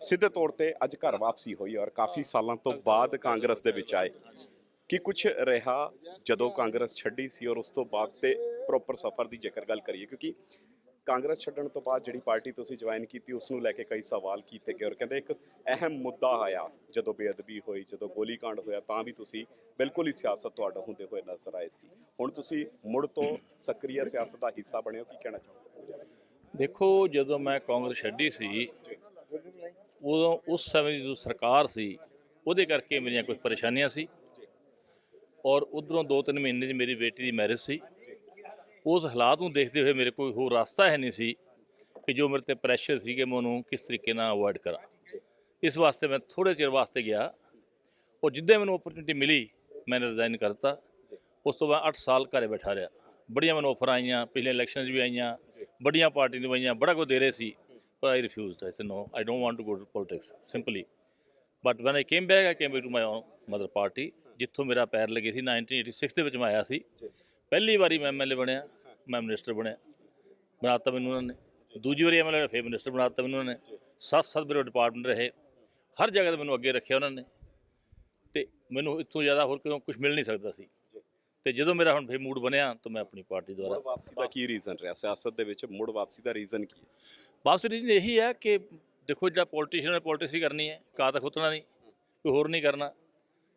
ਸਿੱਧੇ ਤੌਰ ਤੇ ਅੱਜ ਘਰ ਵਾਪਸੀ ਹੋਈ ਔਰ ਕਾਫੀ ਸਾਲਾਂ ਤੋਂ ਬਾਅਦ ਕਾਂਗਰਸ ਦੇ ਵਿੱਚ ਆਏ। ਕਿ ਕੁਝ ਰਿਹਾ ਜਦੋਂ ਕਾਂਗਰਸ ਛੱਡੀ ਸੀ ਔਰ ਉਸ ਤੋਂ ਬਾਅਦ ਤੇ ਪ੍ਰੋਪਰ ਸਫ਼ਰ ਦੀ ਜੇਕਰ ਗੱਲ ਕਰੀਏ? ਕਿਉਂਕਿ ਕਾਂਗਰਸ ਛੱਡਣ ਤੋਂ ਬਾਅਦ ਜਿਹੜੀ ਪਾਰਟੀ ਤੁਸੀਂ ਜੁਆਇਨ ਕੀਤੀ ਉਸ ਨੂੰ ਲੈ ਕੇ ਕਈ ਸਵਾਲ ਕੀਤੇ ਗਏ ਔਰ ਕਹਿੰਦੇ ਇੱਕ ਅਹਿਮ ਮੁੱਦਾ ਆਇਆ ਜਦੋਂ ਬੇਅਦਬੀ ਹੋਈ ਜਦੋਂ ਗੋਲੀकांड ਹੋਇਆ ਤਾਂ ਵੀ ਤੁਸੀਂ ਬਿਲਕੁਲ ਹੀ ਸਿਆਸਤ ਤੁਹਾਡਾ ਹੁੰਦੇ ਹੋਏ ਨਜ਼ਰ ਆਏ ਸੀ। ਹੁਣ ਤੁਸੀਂ ਮੁੜ ਤੋਂ ਸਕਰੀਆ ਸਿਆਸਤ ਦਾ ਹਿੱਸਾ ਬਣਿਓ ਕੀ ਕਹਿਣਾ ਚਾਹੋਗੇ? ਦੇਖੋ ਜਦੋਂ ਮੈਂ ਕਾਂਗਰਸ ਛੱਡੀ ਸੀ ਉਦੋਂ ਉਸ ਸਮੇਂ ਦੀ ਜੋ ਸਰਕਾਰ ਸੀ, ਉਹਦੇ ਕਰਕੇ ਮੇਰੀਆਂ ਕੁਝ ਪਰੇਸ਼ਾਨੀਆਂ ਸੀ ਔਰ ਉਧਰੋਂ 2-3 ਮਹੀਨੇ 'ਚ ਮੇਰੀ ਬੇਟੀ ਦੀ ਮੈਰਿਜ ਸੀ। ਉਸ ਹਾਲਾਤ ਨੂੰ ਦੇਖਦੇ ਹੋਏ ਮੇਰੇ ਕੋਈ ਹੋਰ ਰਸਤਾ ਹੈ ਨਹੀਂ ਸੀ ਕਿ ਜੋ ਮੇਰੇ ਤੇ ਪ੍ਰੈਸ਼ਰ ਸੀ ਕਿ ਮੈਂ ਉਹਨੂੰ ਕਿਸ ਤਰੀਕੇ ਨਾਲ ਅਵੋਇਡ ਕਰਾਂ। ਇਸ ਵਾਸਤੇ ਮੈਂ ਥੋੜੇ ਚਿਰ ਵਾਸਤੇ ਗਿਆ ਉਹ ਜਿੱਦਾਂ ਮੈਨੂੰ ਓਪਰਚੁਨਿਟੀ ਮਿਲੀ, ਮੈਂ ਰਿਜ਼ਾਈਨ ਕਰਤਾ। ਉਸ ਤੋਂ ਬਾਅਦ 8 ਸਾਲ ਘਰੇ ਬੈਠਾ ਰਿਹਾ। ਬੜੀਆਂ ਮੈਨੂੰ ਆਫਰ ਆਈਆਂ, ਪਿਛਲੇ ਇਲੈਕਸ਼ਨ 'ਚ ਵੀ ਆਈਆਂ, ਬੜੀਆਂ ਪਾਰਟੀ ਨੂੰ ਆਈਆਂ, ਬੜਾ ਕੁਝ ਦੇ ਰਹੇ ਸੀ। ਪਰ I refused I say no I don't want to go to politics simply but when I came back I came back to my own mother party ਜਿੱਥੋਂ ਮੇਰਾ ਪੈਰ ਲੱਗੇ ਸੀ 1986 ਦੇ ਵਿੱਚ ਮੈਂ ਆਇਆ ਸੀ ਪਹਿਲੀ ਵਾਰੀ ਮੈਂ ਐਮਐਲਏ ਬਣਿਆ ਮੈਂ ਮਿਨਿਸਟਰ ਬਣਿਆ ਬਣਾਤਾ ਮੈਨੂੰ ਉਹਨਾਂ ਨੇ ਦੂਜੀ ਵਾਰੀ ਐਮਐਲਏ ਫਿਰ ਮਿਨਿਸਟਰ ਬਣਾਤਾ ਮੈਨੂੰ ਉਹਨਾਂ ਨੇ ਸੱਤ ਸੱਤ ਮੇਰੇ ਡਿਪਾਰਟਮੈਂਟ ਰਹੇ ਹਰ ਜਗ੍ਹਾ ਤੇ ਮੈਨੂੰ ਅੱਗੇ ਰੱਖਿਆ ਉਹਨਾਂ ਨੇ ਤੇ ਮੈਨੂੰ ਇਸ ਤੋਂ ਜ਼ਿਆਦਾ ਹੋਰ ਕਿਉਂ ਕੁਝ ਮਿਲ ਨਹੀਂ ਸਕਦਾ ਸੀ ਤੇ ਜਦੋਂ ਮੇਰਾ ਹੁਣ ਫਿਰ ਮੂਡ ਬਣਿਆ ਤਾਂ ਮੈਂ ਆਪਣੀ ਪਾਰਟੀ ਦੁਆਰਾ ਵਾਪਸੀ ਦਾ ਕੀ ਰੀਜ਼ਨ ਰਿਹਾ ਸਿਆਸਤ ਦੇ ਵਿੱਚ ਮੁੜ ਵਾਪਸੀ ਦਾ ਰੀਜ਼ਨ ਕੀ ਹੈ ਬਸ ਰੀਜ਼ਨ ਇਹੀ ਹੈ ਕਿ ਦੇਖੋ ਜਿਹੜਾ ਪੋਲੀਟੀਸ਼ੀਅਨ ਨੇ ਪੋਲਿਟਿਕਸ ਹੀ ਕਰਨੀ ਹੈ ਕਾ ਤਾਂ ਖੁੱਤਣਾ ਨਹੀਂ ਕੋਈ ਹੋਰ ਨਹੀਂ ਕਰਨਾ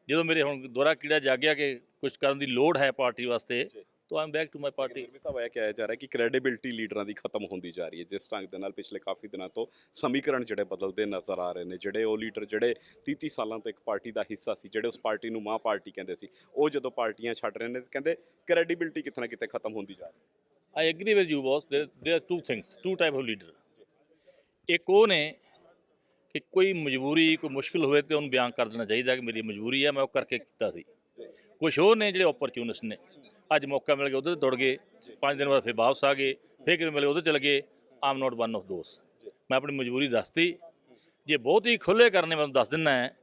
ਜਦੋਂ ਮੇਰੇ ਹੁਣ ਦੁਆਰਾ ਕੀੜਾ ਜਾਗਿਆ ਕਿ ਕੁਝ ਕਰਨ ਦੀ ਲੋੜ ਹੈ ਪਾਰਟੀ ਵਾਸਤੇ ਤਾਂ ਆਮ back to my party Gurmeet Sahib ਇਹ ਕਿਹਾ ਜਾ ਰਿਹਾ ਕਿ ਕ੍ਰੈਡੀਬਿਲਟੀ ਲੀਡਰਾਂ ਦੀ ਖਤਮ ਹੁੰਦੀ ਜਾ ਰਹੀ ਹੈ ਜਿਸ ਢੰਗ ਦੇ ਨਾਲ ਪਿਛਲੇ ਕਾਫੀ ਦਿਨਾਂ ਤੋਂ ਸਮੀਕਰਨ ਜਿਹੜੇ ਬਦਲਦੇ ਨਜ਼ਰ ਆ ਰਹੇ ਨੇ ਜਿਹੜੇ ਉਹ ਲੀਡਰ ਜਿਹੜੇ 30 ਸਾਲਾਂ ਤੋਂ ਇੱਕ ਪਾਰਟੀ ਦਾ ਹਿੱਸਾ ਸੀ ਜਿਹੜੇ ਉਸ ਪਾਰਟੀ ਨੂੰ ਮਾਂ ਪਾਰਟੀ ਕਹਿੰਦੇ ਸੀ ਉਹ ਜਦੋਂ ਪਾਰਟੀਆਂ ਛੱਡ ਰਹੇ ਨੇ ਤੇ ਕਹਿੰਦੇ ਕ੍ਰੈਡੀਬਿਲਟੀ ਕਿਤੇ ਨਾ ਕਿਤੇ ਖਤਮ ਹੁੰਦੀ ਜਾ ਰਹੀ ਹੈ I agree with you boss there there are two things two type of leader ਇੱਕ ਉਹ ਨੇ ਕਿ ਕੋਈ ਮਜਬੂਰੀ, ਕੋਈ ਮੁਸ਼ਕਲ ਹੋਵੇ ਤੇ ਉਹਨੂੰ ਬਿਆਨ ਕਰ ਦੇਣਾ ਚਾਹੀਦਾ ਕਿ ਮੇਰੀ ਮਜਬੂਰੀ ਹੈ ਮੈਂ ਉਹ ਕਰਕੇ ਕੀਤਾ ਸੀ। ਕੁਝ ਉਹ ਨੇ ਜਿਹੜੇ ਓਪਰਚੂਨਿਸਟ ਨੇ। ਅੱਜ ਮੌਕਾ ਮਿਲ ਗਿਆ, ਉਧਰ ਦੌੜ ਗਏ। ਪੰਜ ਦਿਨ ਬਾਅਦ ਫਿਰ ਵਾਪਸ ਆ ਗਏ। ਫਿਰ ਕਿਤੇ ਮਿਲੇ, ਉਧਰ ਚਲੇ ਗਏ। ਆਮ ਨਾਟ ਵਨ ਆਫ ਦੋਸ ਮੈਂ ਆਪਣੀ ਮਜਬੂਰੀ ਦੱਸਤੀ। ਜੇ ਬਹੁਤ ਹੀ ਖੁੱਲੇ ਕਰਨੇ ਮੈਨੂੰ ਦੱਸ ਦਿੰਨਾ ਹੈ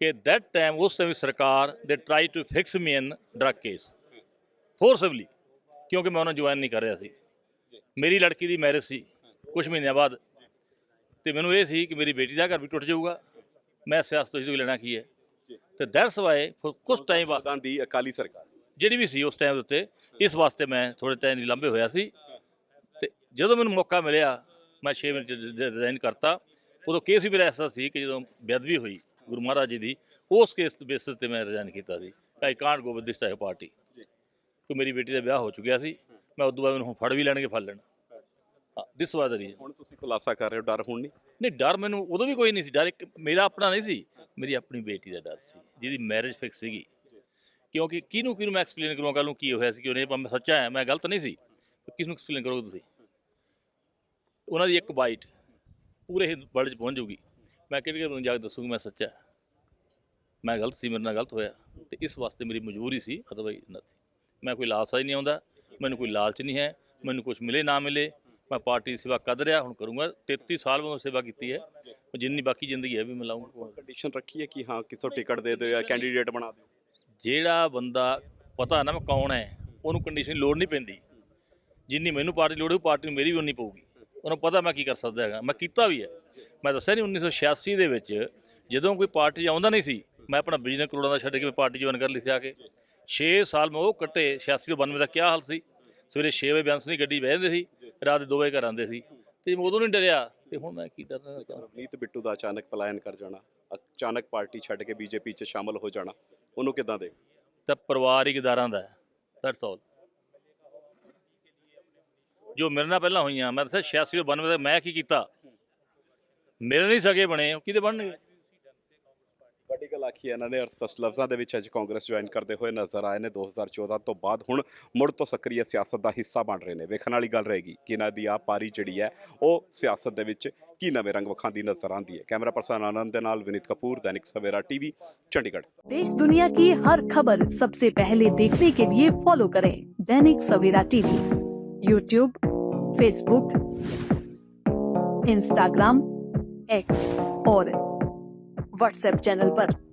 ਕਿ ਦੈਟ ਟਾਈਮ ਉਸ ਸਮੇਂ ਸਰਕਾਰ ਦੇ try to fix me in drug case forcibly ਕਿਉਂਕਿ ਮੈਂ ਉਹਨਾਂ ਜੁਆਇਨ ਨਹੀਂ ਕਰ ਰਿਹਾ ਸੀ। ਮੇਰੀ ਲੜਕੀ ਦੀ ਮੈਰਿਜ ਸੀ। ਕੁਝ ਮਹੀਨਿਆਂ ਬਾਅਦ ਤੇ ਮੈਨੂੰ ਇਹ ਸੀ ਕਿ ਮੇਰੀ ਬੇਟੀ ਦਾ ਘਰ ਵੀ ਟੁੱਟ ਜਾਊਗਾ। ਮੈਂ ਸਿਆਸਤ ਤੋਂ ਹੀ ਲੈਣਾ ਕੀ ਹੈ। ਤੇ ਦੈਟਸ ਵਾਈ ਕੁਝ ਟਾਈਮ ਬਾਅਦ ਦੀ ਅਕਾਲੀ ਸਰਕਾਰ। ਜਿਹੜੀ ਵੀ ਸੀ ਉਸ ਟਾਈਮ ਦੇ ਉੱਤੇ ਇਸ ਵਾਸਤੇ ਮੈਂ ਥੋੜੇ ਟਾਈਮ ਲੰਬੇ ਹੋਇਆ ਸੀ। ਤੇ ਜਦੋਂ ਮੈਨੂੰ ਮੌਕਾ ਮਿਲਿਆ ਮੈਂ 6 ਮਿੰਟ ਰਿਜ਼ਾਈਨ ਕਰਤਾ। ਉਦੋਂ ਕੇਸ ਵੀ ਮੇਰਾ ਐਸਾ ਸੀ ਕਿ ਜਦੋਂ ਬੇਅਦਬੀ ਹੋਈ ਗੁਰੂ ਮਹਾਰਾਜ ਜੀ ਦੀ ਉਸ ਕੇਸ ਬੇਸਿਸ ਤੇ ਮੈਂ ਰਿਜ਼ਾਈਨ ਕੀਤਾ ਸੀ। I can't go with this type party ਕਿ ਮੇਰੀ ਬੇਟੀ ਦਾ ਵਿਆਹ ਹੋ ਚੁੱਕਿਆ ਸੀ। ਮੈਂ ਉਦੋਂ ਬਾਅਦ ਮੈਨੂੰ ਹੁਣ ਫੜ ਵੀ ਲੈਣਗੇ ਫੜ ਲੈਣ। ਦਿਸ ਵਾਸ ਦਾ ਰੀਜ਼ਨ ਹੁਣ ਤੁਸੀਂ ਖੁਲਾਸਾ ਕਰ ਰਹੇ ਹੋ ਡਰ ਹੁਣ ਨਹੀਂ? ਨਹੀਂ ਡਰ ਮੈਨੂੰ ਉਦੋਂ ਵੀ ਕੋਈ ਨਹੀਂ ਸੀ ਡਰ ਇੱਕ ਮੇਰਾ ਆਪਣਾ ਨਹੀਂ ਸੀ ਮੇਰੀ ਆਪਣੀ ਬੇਟੀ ਦਾ ਡਰ ਸੀ ਜਿਹਦੀ ਮੈਰਿਜ ਫਿਕਸ ਸੀਗੀ। ਕਿਉਂਕਿ ਕਿਹਨੂੰ ਕਿਹਨੂੰ ਮੈਂ ਐਕਸਪਲੇਨ ਕਰੂੰ ਕੱਲ ਨੂੰ ਕੀ ਹੋਇਆ ਸੀ ਕਿ ਉਹਨੇ ਮੈਂ ਸੱਚਾ ਹੈ ਮੈਂ ਗਲਤ ਨਹੀਂ ਸੀ ਕਿਸ ਨੂੰ ਐਕਸਪਲੇਨ ਕਰੋਗੇ ਤੁਸੀਂ? ਉਹਨਾਂ ਦੀ ਇੱਕ ਬਾਈਟ ਪੂਰੇ ਵਰਲਡ 'ਚ ਪਹੁੰਚ ਜਾਊਗੀ। ਮੈਂ ਕਿਹੜੇ ਕਿਹੜੇ ਨੂੰ ਜਾ ਕੇ ਦੱਸੂਗੀ ਮੈਂ ਸੱਚਾ ਮੈਂ ਗਲਤ ਸੀ ਮੇਰੇ ਨਾਲ ਗਲਤ ਹੋਇਆ ਤੇ ਇਸ ਵਾਸਤੇ ਮੇਰੀ ਮਜਬੂਰੀ ਸੀ ਅਦਰਵਾਈਜ਼ ਨਥਿੰਗ ਮੈਂ ਕੋਈ ਲਾਲਸਾ ਹੀ ਨਹੀਂ ਆਉਂਦਾ ਮੈਨੂੰ ਕੋਈ ਲਾਲਚ ਨਹੀਂ ਹੈ ਮੈਨੂੰ ਕੁਝ ਮਿਲੇ ਨਾ ਮਿਲੇ ਮੈਂ ਪਾਰਟੀ ਦੀ ਸੇਵਾ ਕਰ ਰਿਹਾ ਹੁਣ ਕਰੂੰਗਾ। 33 ਸਾਲ ਮੈਂ ਸੇਵਾ ਕੀਤੀ ਹੈ। ਜਿੰਨੀ ਬਾਕੀ ਜ਼ਿੰਦਗੀ ਹੈ ਵੀ ਮੈਂ ਲਾਉਂਗਾ ਕੰਡੀਸ਼ਨ ਰੱਖੀ ਹੈ ਕਿ ਹਾਂ ਕਿਸੋਂ ਟਿਕਟ ਦੇ ਦਿਓ ਜਾਂ ਕੈਂਡੀਡੇਟ ਬਣਾ ਦਿਓ? ਜਿਹੜਾ ਬੰਦਾ ਪਤਾ ਨਾ ਮੈਂ ਕੌਣ ਹੈ ਉਹਨੂੰ ਕੰਡੀਸ਼ਨ ਦੀ ਲੋੜ ਨਹੀਂ ਪੈਂਦੀ। ਜਿੰਨੀ ਮੈਨੂੰ ਪਾਰਟੀ ਲੋੜ ਹੈ ਪਾਰਟੀ ਨੂੰ ਮੇਰੀ ਵੀ ਉਨੀ ਪਊਗੀ। ਉਹਨੂੰ ਪਤਾ ਮੈਂ ਕੀ ਕਰ ਸਕਦਾ ਹੈਗਾ। ਮੈਂ ਕੀਤਾ ਵੀ ਹੈ। ਮੈਂ ਦੱਸਿਆ ਨਹੀਂ 1986 ਦੇ ਵਿੱਚ ਜਦੋਂ ਕੋਈ ਪਾਰਟੀ ਆਉਂਦਾ ਨਹੀਂ ਸੀ ਮੈਂ ਆਪਣਾ ਬਿਜ਼ਨਸ ਕਰੋੜਾਂ ਦਾ ਛੱਡ ਕੇ ਮੈਂ ਪਾਰਟੀ ਜੁਆਇਨ ਕਰ ਲਈ ਸੀ ਆ ਕੇ। 6 ਸਾਲ ਮੈਂ ਉਹ ਕੱਟੇ 86 ਤੋਂ 92 ਦਾ ਕੀ ਹਾਲ ਸੀ? ਸਵੇਰੇ 6 ਵਜੇ ਬੈਂਸ ਦੀ ਗੱਡੀ ਬਹਿੰਦੇ ਸੀ। ਰਾਤ ਦੇ 2 ਵਜੇ ਘਰ ਆਉਂਦੇ ਸੀ। ਤੇ ਉਦੋਂ ਨਹੀਂ ਡਰਿਆ। ਤੇ ਹੁਣ ਮੈਂ ਕੀ ਡਰਨਾ ਰਵਨੀਤ ਬਿੱਟੂ ਦਾ ਅਚਾਨਕ ਪਲਾਇਨ ਕਰ ਜਾਣਾ ਅਚਾਨਕ ਪਾਰਟੀ ਛੱਡ ਕੇ ਬੀਜੇਪੀ 'ਚ ਸ਼ਾਮਲ ਹੋ ਜਾਣਾ ਉਹਨੂੰ ਕਿਦਾਂ ਦੇ? ਤਾਂ ਪਰਿਵਾਰਿਕ ਇਦਾਰਾਂ ਦਾ ਦੈਟਸ ਆਲ ਜੋ ਮੇਰੇ ਨਾਲ ਪਹਿਲਾਂ ਹੋਈਆਂ ਮੈਂ ਦੱਸਿਆ 86 ਤੋਂ 92 ਦਾ ਮੈਂ ਕੀ ਕੀਤਾ? ਮੇਰੇ ਨਹੀਂ ਸਕੇ ਬਣੇ ਕਿਹਦੇ ਬਣਨਗੇ? ਵੱਡੀ ਗੱਲ ਆਖੀ ਹੈ ਇਹਨਾਂ ਨੇ ਅਰਸਪਸ਼ਟ ਲਫ਼ਜ਼ਾਂ ਦੇ ਵਿੱਚ ਅੱਜ ਕਾਂਗਰਸ ਜੁਆਇਨ ਕਰਦੇ ਹੋਏ ਨਜ਼ਰ ਆਏ ਨੇ। 2014 ਤੋਂ ਬਾਅਦ ਹੁਣ ਮੁੜ ਤੋਂ ਸਕਰੀਏ ਸਿਆਸਤ ਦਾ ਹਿੱਸਾ ਬਣ ਰਹੇ ਨੇ। ਵੇਖਣ ਵਾਲੀ ਗੱਲ ਰਹੇਗੀ ਕਿ ਇਹਨਾਂ ਦੀ ਆ ਪਾਰੀ ਜਿਹੜੀ ਹੈ, ਉਹ ਸਿਆਸਤ ਦੇ ਵਿੱਚ ਕੀ ਨਵੇਂ ਰੰਗ ਵਿਖਾਉਂਦੀ ਨਜ਼ਰ ਆਉਂਦੀ ਹੈ। ਕੈਮਰਾ ਪਰਸਨ ਆਨੰਦ ਦੇ ਨਾਲ ਵਿਨੀਤ ਕਪੂਰ दैनिक सवेरा टीवी चंडीगढ़ देश दुनिया की हर खबर सबसे पहले देखने के लिए फॉलो करें Dainik Savera TV YouTube Facebook Instagram X और व्हाट्सएप चैनल पर।